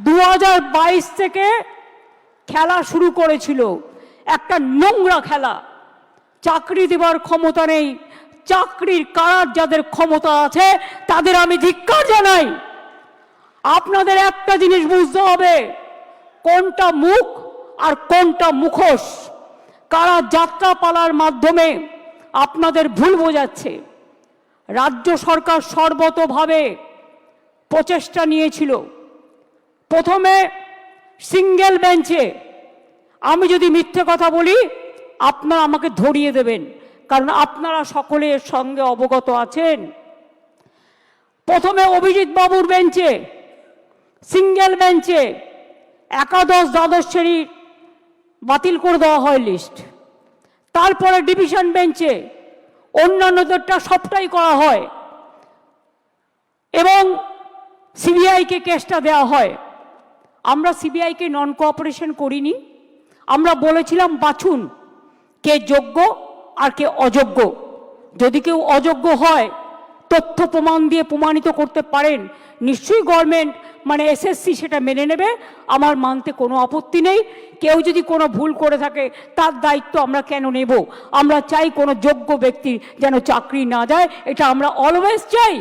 দু হাজার বাইশ থেকে খেলা শুরু করেছিল। একটা নোংরা খেলা। চাকরি দেবার ক্ষমতা নেই। চাকরির কারার যাদের ক্ষমতা আছে, তাদের আমি ধিক্কার জানাই। আপনাদের একটা জিনিস বুঝতে হবে, কোনটা মুখ আর কোনটা মুখোশ। কারা যাত্রা পালার মাধ্যমে আপনাদের ভুল বোঝাচ্ছে। রাজ্য সরকার সর্বতভাবে প্রচেষ্টা নিয়েছিল। প্রথমে সিঙ্গেল বেঞ্চে আমি যদি মিথ্যে কথা বলি, আপনারা আমাকে ধরিয়ে দেবেন, কারণ আপনারা সকলে এর সঙ্গে অবগত আছেন। প্রথমে অভিজিৎ বাবুর বেঞ্চে, সিঙ্গেল বেঞ্চে একাদশ দ্বাদশ শ্রেণি বাতিল করে দেওয়া হয় লিস্ট। তারপরে ডিভিশন বেঞ্চে অন্যান্যদেরটা সবটাই করা হয় এবং সিবিআইকে কেসটা দেওয়া হয়। আমরা সিবিআইকে নন কোঅপারেশন করিনি। আমরা বলেছিলাম, বাছুন, কে যোগ্য আর কে অযোগ্য। যদি কেউ অযোগ্য হয়, তথ্য প্রমাণ দিয়ে প্রমাণিত করতে পারেন। নিশ্চয়ই গভর্নমেন্ট মানে এসএসসি সেটা মেনে নেবে। আমার মানতে কোনো আপত্তি নেই। কেউ যদি কোনো ভুল করে থাকে, তার দায়িত্ব আমরা কেন নেব? আমরা চাই কোনো যোগ্য ব্যক্তির যেন চাকরি না যায় এটা আমরা অলওয়েজ চাই।